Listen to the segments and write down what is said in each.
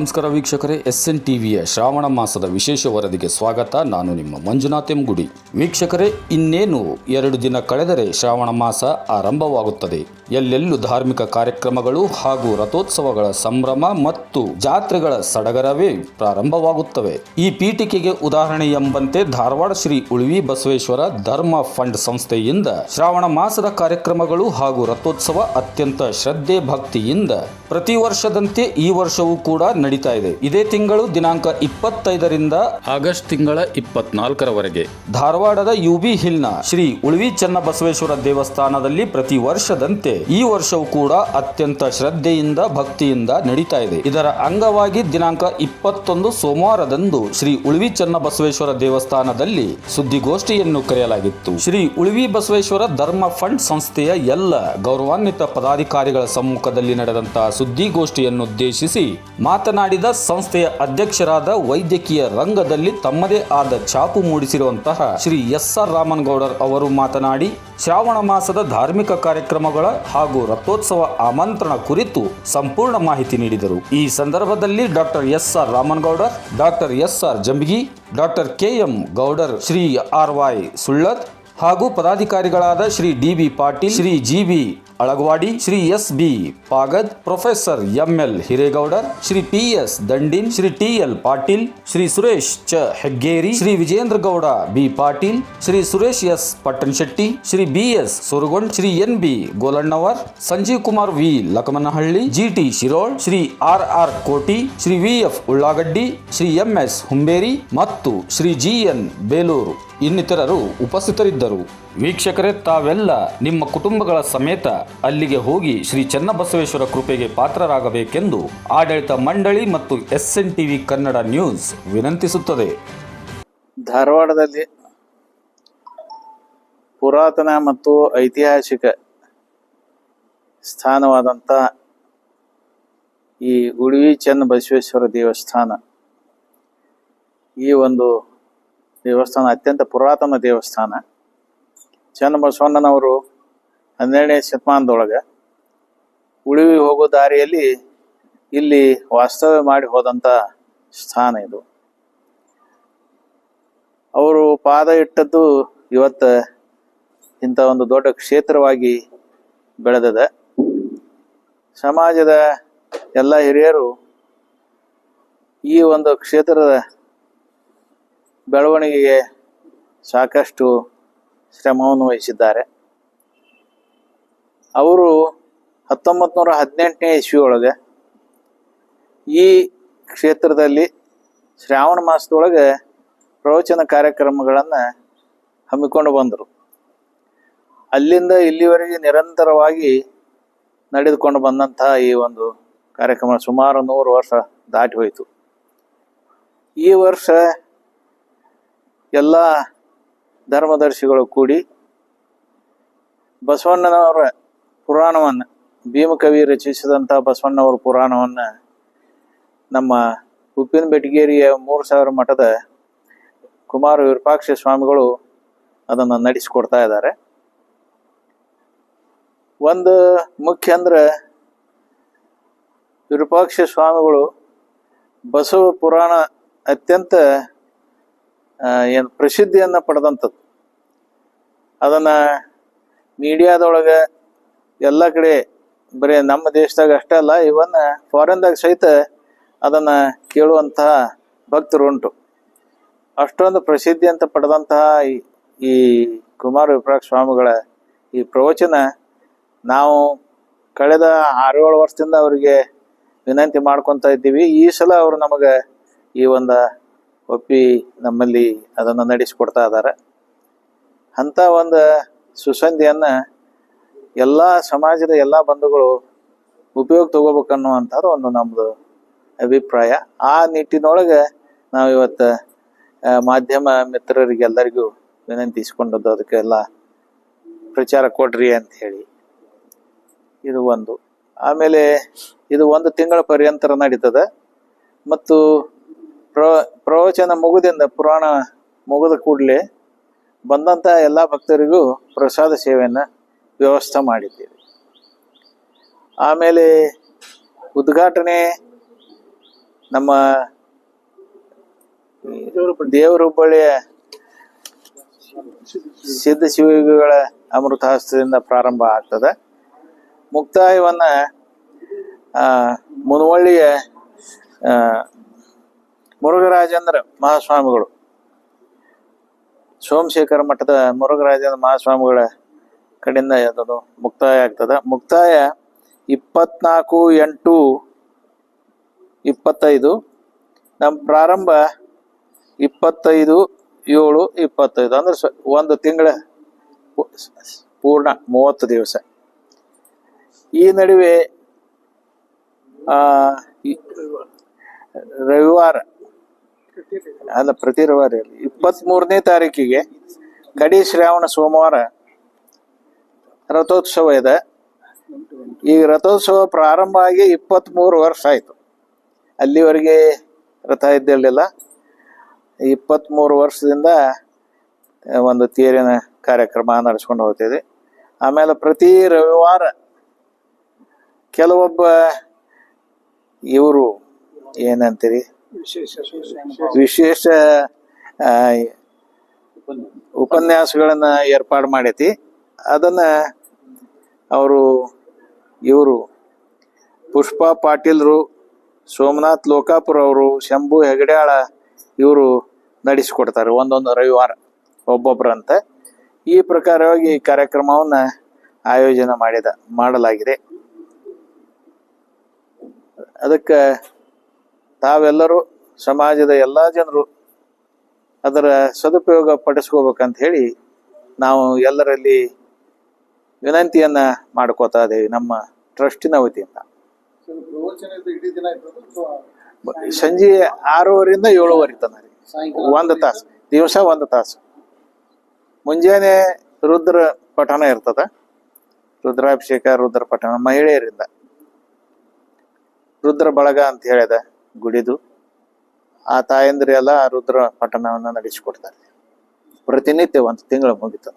ನಮಸ್ಕಾರ ವೀಕ್ಷಕರೇ S N ಟಿವಿಯ ಶ್ರಾವಣ ಮಾಸದ ವಿಶೇಷ ವರದಿಗೆ ಸ್ವಾಗತ. ನಾನು ನಿಮ್ಮ ಮಂಜುನಾಥ್ ಎಂಗುಡಿ. ವೀಕ್ಷಕರೇ, ಇನ್ನೇನು ಎರಡು ದಿನ ಕಳೆದರೆ ಶ್ರಾವಣ ಮಾಸ ಆರಂಭವಾಗುತ್ತದೆ. ಎಲ್ಲೆಲ್ಲೂ ಧಾರ್ಮಿಕ ಕಾರ್ಯಕ್ರಮಗಳು ಹಾಗೂ ರಥೋತ್ಸವಗಳ ಸಂಭ್ರಮ ಮತ್ತು ಜಾತ್ರೆಗಳ ಸಡಗರವೇ ಪ್ರಾರಂಭವಾಗುತ್ತವೆ. ಈ ಪೀಠಿಕೆಗೆ ಉದಾಹರಣೆ ಎಂಬಂತೆ ಧಾರವಾಡ ಶ್ರೀ ಉಳ್ವಿ ಬಸವೇಶ್ವರ ಧರ್ಮ ಫಂಡ್ ಸಂಸ್ಥೆಯಿಂದ ಶ್ರಾವಣ ಮಾಸದ ಕಾರ್ಯಕ್ರಮಗಳು ಹಾಗೂ ರಥೋತ್ಸವ ಅತ್ಯಂತ ಶ್ರದ್ಧೆ ಭಕ್ತಿಯಿಂದ ಪ್ರತಿ ವರ್ಷದಂತೆ ಈ ವರ್ಷವೂ ಕೂಡ ನಡೀತಾ ಇದೆ. ಇದೇ ತಿಂಗಳು ದಿನಾಂಕ ಇಪ್ಪತ್ತೈದರಿಂದ ಆಗಸ್ಟ್ ತಿಂಗಳ ಇಪ್ಪತ್ನಾಲ್ಕರವರೆಗೆ ಧಾರವಾಡದ ಯುಬಿ ಹಿಲ್ನ ಶ್ರೀ ಉಳ್ವಿ ಚನ್ನಬಸವೇಶ್ವರ ದೇವಸ್ಥಾನದಲ್ಲಿ ಪ್ರತಿ ವರ್ಷದಂತೆ ಈ ವರ್ಷವೂ ಕೂಡ ಅತ್ಯಂತ ಶ್ರದ್ಧೆಯಿಂದ ಭಕ್ತಿಯಿಂದ ನಡೀತಾ ಇದೆ. ಇದರ ಅಂಗವಾಗಿ ದಿನಾಂಕ ಇಪ್ಪತ್ತೊಂದು ಸೋಮವಾರದಂದು ಶ್ರೀ ಉಳ್ವಿ ಚನ್ನಬಸವೇಶ್ವರ ದೇವಸ್ಥಾನದಲ್ಲಿ ಸುದ್ದಿಗೋಷ್ಠಿಯನ್ನು ಕರೆಯಲಾಗಿತ್ತು. ಶ್ರೀ ಉಳ್ವಿ ಬಸವೇಶ್ವರ ಧರ್ಮ ಫಂಡ್ ಸಂಸ್ಥೆಯ ಎಲ್ಲ ಗೌರವಾನ್ವಿತ ಪದಾಧಿಕಾರಿಗಳ ಸಮ್ಮುಖದಲ್ಲಿ ನಡೆದಂತಹ ಸುದ್ದಿಗೋಷ್ಠಿಯನ್ನು ಉದ್ದೇಶಿಸಿ ಮಾತನಾಡಿದ ಸಂಸ್ಥೆಯ ಅಧ್ಯಕ್ಷರಾದ ವೈದ್ಯಕೀಯ ರಂಗದಲ್ಲಿ ತಮ್ಮದೇ ಆದ ಛಾಪು ಮೂಡಿಸಿರುವಂತಹ ಶ್ರೀ ಎಸ್ ಆರ್ ರಾಮನ್ಗೌಡರ್ ಅವರು ಮಾತನಾಡಿ, ಶ್ರಾವಣ ಮಾಸದ ಧಾರ್ಮಿಕ ಕಾರ್ಯಕ್ರಮಗಳ ಹಾಗೂ ರಥೋತ್ಸವ ಆಮಂತ್ರಣ ಕುರಿತು ಸಂಪೂರ್ಣ ಮಾಹಿತಿ ನೀಡಿದರು. ಈ ಸಂದರ್ಭದಲ್ಲಿ doctor S R Ramanagoudar doctor S R Jambigi doctor K M Goudar Shri R Y Sullad ಹಾಗೂ ಪದಾಧಿಕಾರಿಗಳಾದ Shri D B Patil, Shri G B Alagawadi Shri S B Pagad professor M L Hiregoudar, Shri P S Dandin, Shri T L Patil, Shri Suresh ಚ Heggeri, Shri Vijendra Gowda B Patil, Shri Suresh S Pattanashetti, Shri B S Suragond, Shri N B Golannavar, Sanjeev Kumar V Lakamanahalli, G T Shirol, Shri R R Koti, Shri V F ಉಳ್ಳಾಗಡ್ಡಿ, Shri M S ಹುಂಬೇರಿ ಮತ್ತು Shri G N Belur. ಇನ್ನಿತರರು ಉಪಸ್ಥಿತರಿದ್ದರು. ವೀಕ್ಷಕರೇ, ತಾವೆಲ್ಲ ನಿಮ್ಮ ಕುಟುಂಬಗಳ ಸಮೇತ ಅಲ್ಲಿಗೆ ಹೋಗಿ ಶ್ರೀ ಚನ್ನಬಸವೇಶ್ವರ ಕೃಪೆಗೆ ಪಾತ್ರರಾಗಬೇಕೆಂದು ಆಡಳಿತ ಮಂಡಳಿ ಮತ್ತು S N TV Kannada news ವಿನಂತಿಸುತ್ತದೆ. ಧಾರವಾಡದಲ್ಲಿ ಪುರಾತನ ಮತ್ತು ಐತಿಹಾಸಿಕ ಸ್ಥಾನವಾದಂಥ ಈ ಉಡುವಿ ಚನ್ನಬಸವೇಶ್ವರ ದೇವಸ್ಥಾನ ಈ ಒಂದು ದೇವಸ್ಥಾನ, ಅತ್ಯಂತ ಪುರಾತನ ದೇವಸ್ಥಾನ. ಚನ್ನಬಸವಣ್ಣನವರು ಹನ್ನೆರಡನೇ ಶತಮಾನದೊಳಗೆ ಉಳಿವಿ ಹೋಗೋ ದಾರಿಯಲ್ಲಿ ಇಲ್ಲಿ ವಾಸ್ತವ್ಯ ಮಾಡಿ ಹೋದಂಥ ಸ್ಥಾನ ಇದು. ಅವರು ಪಾದ ಇಟ್ಟದ್ದು ಇವತ್ತು ಇಂಥ ಒಂದು ದೊಡ್ಡ ಕ್ಷೇತ್ರವಾಗಿ ಬೆಳೆದಿದೆ. ಸಮಾಜದ ಎಲ್ಲ ಹಿರಿಯರು ಈ ಒಂದು ಕ್ಷೇತ್ರದ ಬೆಳವಣಿಗೆಗೆ ಸಾಕಷ್ಟು ಶ್ರಮವನ್ನು ವಹಿಸಿದ್ದಾರೆ. ಅವರು ಹತ್ತೊಂಬತ್ತು ನೂರ ಹದಿನೆಂಟನೇ ಇಸ್ವಿಯೊಳಗೆ ಈ ಕ್ಷೇತ್ರದಲ್ಲಿ ಶ್ರಾವಣ ಮಾಸದೊಳಗೆ ಪ್ರವಚನ ಕಾರ್ಯಕ್ರಮಗಳನ್ನು ಹಮ್ಮಿಕೊಂಡು ಬಂದರು. ಅಲ್ಲಿಂದ ಇಲ್ಲಿವರೆಗೆ ನಿರಂತರವಾಗಿ ನಡೆದುಕೊಂಡು ಬಂದಂತಹ ಈ ಒಂದು ಕಾರ್ಯಕ್ರಮ ಸುಮಾರು ನೂರು ವರ್ಷ ದಾಟಿ ಹೋಯಿತು. ಈ ವರ್ಷ ಎಲ್ಲ ಧರ್ಮದರ್ಶಿಗಳು ಕೂಡಿ ಬಸವಣ್ಣನವರ ಪುರಾಣವನ್ನು ಭೀಮಕವಿ ರಚಿಸಿದಂಥ ಬಸವಣ್ಣವರ ಪುರಾಣವನ್ನು ನಮ್ಮ ಉಪ್ಪಿನ ಬೆಟಗೇರಿಯ ಮೂರು ಸಾವಿರ ಮಠದ ಕುಮಾರ ವಿರೂಪಾಕ್ಷ ಸ್ವಾಮಿಗಳು ಅದನ್ನು ನಡೆಸಿಕೊಡ್ತಾ ಇದ್ದಾರೆ. ಒಂದು ಮುಖ್ಯ ಅಂದ್ರೆ ವಿರೂಪಾಕ್ಷ ಸ್ವಾಮಿಗಳು ಬಸವ ಪುರಾಣ ಅತ್ಯಂತ ಏನು ಪ್ರಸಿದ್ಧಿಯನ್ನ ಪಡೆದಂಥದ್ದು. ಅದನ್ನ ಮೀಡಿಯಾದೊಳಗೆ ಎಲ್ಲ ಕಡೆ, ಬರೀ ನಮ್ಮ ದೇಶದಾಗ ಅಷ್ಟೇ ಅಲ್ಲ ಇವನ್ ಫಾರಿನ್ದಾಗ ಸಹಿತ ಅದನ್ನ ಕೇಳುವಂತಹ ಭಕ್ತರು ಉಂಟು. ಅಷ್ಟೊಂದು ಪ್ರಸಿದ್ಧಿ ಅಂತ ಪಡೆದಂತಹ ಈ- ಕುಮಾರ ವಿಪ್ರಾಕ್ ಸ್ವಾಮಿಗಳ ಈ ಪ್ರವಚನ ನಾವು ಕಳೆದ ಆರೇಳು ವರ್ಷದಿಂದ ಅವರಿಗೆ ವಿನಂತಿ ಮಾಡ್ಕೊತಾ ಇದ್ದೀವಿ. ಈ ಸಲ ಅವರು ನಮಗೆ ಈ ಒಂದು ಒಪ್ಪಿ ನಮ್ಮಲ್ಲಿ ಅದನ್ನು ನಡೆಸಿಕೊಡ್ತಾ ಇದ್ದಾರೆ. ಅಂಥ ಒಂದು ಸುಸಂಧಿಯನ್ನು ಎಲ್ಲ ಸಮಾಜದ ಎಲ್ಲ ಬಂಧುಗಳು ಉಪಯೋಗ ತಗೋಬೇಕನ್ನುವಂಥದ್ದು ಒಂದು ನಮ್ಮದು ಅಭಿಪ್ರಾಯ. ಆ ನಿಟ್ಟಿನೊಳಗೆ ನಾವು ಇವತ್ತು ಮಾಧ್ಯಮ ಮಿತ್ರರಿಗೆಲ್ಲರಿಗೂ ವಿನಂತಿಸಿಕೊಂಡದ್ದು ಅದಕ್ಕೆಲ್ಲ ಪ್ರಚಾರ ಕೊಡ್ರಿ ಅಂತ ಹೇಳಿ. ಇದು ಒಂದು. ಆಮೇಲೆ ಇದು ಒಂದು ತಿಂಗಳ ಪರ್ಯಂತರ ನಡೀತದೆ. ಮತ್ತು ಪ್ರ, ಪ್ರವಚನ ಮುಗುದಿಂದ ಪುರಾಣ ಮುಗಿದ ಕೂಡಲೇ ಬಂದಂಥ ಎಲ್ಲ ಭಕ್ತರಿಗೂ ಪ್ರಸಾದ ಸೇವೆಯನ್ನು ವ್ಯವಸ್ಥೆ ಮಾಡಿದ್ದೀವಿ. ಆಮೇಲೆ ಉದ್ಘಾಟನೆ ನಮ್ಮ ದೇವರ ಹುಬ್ಬಳ್ಳಿಯ ಸಿದ್ಧ ಶಿವಗಳ ಅಮೃತಹಸ್ತದಿಂದ ಪ್ರಾರಂಭ ಆಗ್ತದೆ. ಮುಕ್ತಾಯವನ್ನ ಮುನವಳ್ಳಿಯ ಮುರುಘರಾಜೇಂದ್ರ ಮಹಾಸ್ವಾಮಿಗಳು. ಸೋಮಶೇಖರ ಮಠದ ಮುರುಘರಾಜೇಂದ್ರ ಮಹಾಸ್ವಾಮಿಗಳ ಕಡೆಯಿಂದ ಅದು ಮುಕ್ತಾಯ ಆಗ್ತದೆ. ಮುಕ್ತಾಯ ಇಪ್ಪತ್ನಾಲ್ಕು ಎಂಟು ಇಪ್ಪತ್ತೈದು. ನಮ್ಮ ಪ್ರಾರಂಭ ಇಪ್ಪತ್ತೈದು, ಏಳು, ಇಪ್ಪತ್ತೈದು. ಅಂದ್ರೆ ಒಂದು ತಿಂಗಳ ಪೂರ್ಣ ಮೂವತ್ತು ದಿವಸ. ಈ ನಡುವೆ ರವಿವಾರ ಅಲ್ಲ, ಪ್ರತಿ ರವಿವಾರ ಇಪ್ಪತ್ತ್ ಮೂರನೇ ತಾರೀಕಿಗೆ ಕಡಿ ಶ್ರಾವಣ ಸೋಮವಾರ ರಥೋತ್ಸವ ಇದೆ. ಈ ರಥೋತ್ಸವ ಪ್ರಾರಂಭ ಆಗಿ ಇಪ್ಪತ್ತ್ ಮೂರು ವರ್ಷ ಆಯ್ತು. ಅಲ್ಲಿವರೆಗೆ ರಥ ಇದ್ದಿರಲಿಲ್ಲ. ಇಪ್ಪತ್ತ್ ಮೂರು ವರ್ಷದಿಂದ ಒಂದು ತೇರಿನ ಕಾರ್ಯಕ್ರಮ ನಡೆಸ್ಕೊಂಡು ಹೋಗ್ತಿದೆ. ಆಮೇಲೆ ಪ್ರತಿ ರವಿವಾರ ಕೆಲವೊಬ್ಬ ಇವರು ಏನಂತೀರಿ? ವಿಶೇಷ ಉಪನ್ಯಾಸಗಳನ್ನ ಏರ್ಪಾಡು ಮಾಡೈತಿ. ಅದನ್ನ ಅವರು, ಇವರು ಪುಷ್ಪ ಪಾಟೀಲ್ರು, ಸೋಮನಾಥ್ ಲೋಕಾಪುರ ಅವರು, ಶಂಭು ಹೆಗಡ್ಯಾಳ ಇವರು ನಡೆಸಿಕೊಡ್ತಾರೆ ಒಂದೊಂದು ರವಿವಾರ ಒಬ್ಬೊಬ್ಬರಂತೆ ಈ ಪ್ರಕಾರವಾಗಿ ಕಾರ್ಯಕ್ರಮವನ್ನ ಆಯೋಜನೆ ಮಾಡಿದ, ಮಾಡಲಾಗಿದೆ. ಅದಕ್ಕೆ ತಾವೆಲ್ಲರೂ ಸಮಾಜದ ಎಲ್ಲಾ ಜನರು ಅದರ ಸದುಪಯೋಗ ಪಡಿಸ್ಕೋಬೇಕಂತ ಹೇಳಿ ನಾವು ಎಲ್ಲರಲ್ಲಿ ವಿನಂತಿಯನ್ನ ಮಾಡ್ಕೋತಾ ಇದ್ದೇವೆ ನಮ್ಮ ಟ್ರಸ್ಟಿನ ವತಿಯಿಂದ. ಸಂಜೆ ಆರೂವರೆಯಿಂದ ಏಳುವರೆ ತನಕ ಒಂದು ತಾಸು. ದಿವಸ ಒಂದು ತಾಸು. ಮುಂಜಾನೆ ರುದ್ರ ಪಠಣ ಇರ್ತದ. ರುದ್ರಾಭಿಷೇಕ ರುದ್ರ ಪಠಣ ಮಹಿಳೆಯರಿಂದ. ರುದ್ರ ಬಳಗ ಅಂತ ಹೇಳಿದ. ಗುಡಿದು. ಆ ತಾಯಂದ್ರಿ ಎಲ್ಲ ಆ ರುದ್ರ ಪಠಣವನ್ನ ನಡೆಸಿಕೊಡ್ತಾರೆ. ಪ್ರತಿನಿತ್ಯ ಒಂದು ತಿಂಗಳು ಮುಗಿತು.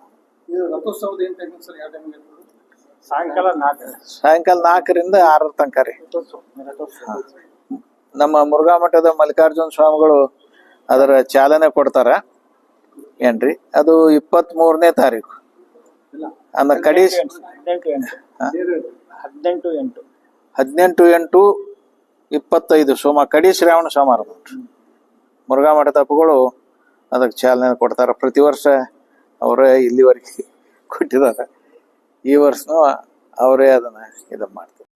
ಸಾಯಂಕಾಲ ನಾಲ್ಕು. ಸಾಯಂಕಾಲ ನಾಲ್ಕರಿಂದ ಆರರ ತನಕ ರೀ. ನಮ್ಮ ಮುರುಘಾ ಮಠದ ಮಲ್ಲಿಕಾರ್ಜುನ ಸ್ವಾಮಿಗಳು ಅದರ ಚಾಲನೆ ಕೊಡ್ತಾರ. ಏನ್ರಿ? ಅದು ಇಪ್ಪತ್ತ್ ಮೂರನೇ ತಾರೀಕು ಅಂದ್ರೆ ಕಡಿ ಹದಿನೆಂಟು ಎಂಟು. ಹದಿನೆಂಟು ಎಂಟು ಇಪ್ಪತ್ತೈದು ಸೋಮ, ಕಡಿ ಶ್ರಾವಣ ಸೋಮವಾರ ನೋಡ್ರಿ ಮುರುಘಾ ಮಠ ತಪ್ಪುಗಳು ಅದಕ್ಕೆ ಚಾಲನೆ ಕೊಡ್ತಾರೆ. ಪ್ರತಿ ವರ್ಷ ಅವರೇ ಇಲ್ಲಿವರೆಗೆ ಕೊಟ್ಟಿದ್ದಾರೆ. ಈ ವರ್ಷನೂ ಅವರೇ ಅದನ್ನು ಇದು ಮಾಡ್ತಾರೆ.